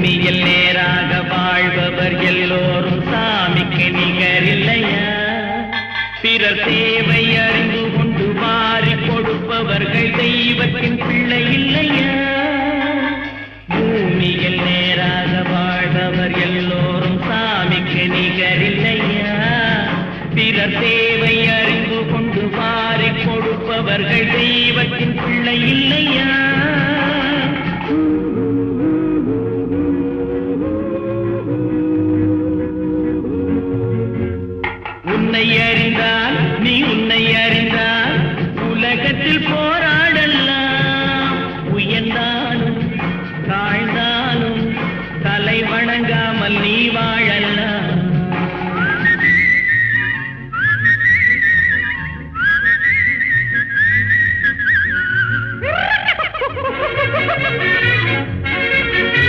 பூமியில் நேராக வாழ்பவர் எல்லோரும் சாமிக்கு நிகரில்லையா? பிறர் தேவை அறிந்து கொண்டு மாறி கொடுப்பவர்கள் தெய்வத்தின் பிள்ளை இல்லையா? பூமியில் நேராக வாழ்பவர் எல்லோரும் சாமிக்கு நிகரில்லையா? பிறர் தேவை அறிந்து கொண்டு மாறி கொடுப்பவர்கள் தெய்வத்தின் பிள்ளை இல்லையா? உன்னை அறிந்தால் நீ உன்னை அறிந்தால் உலகத்தில் போ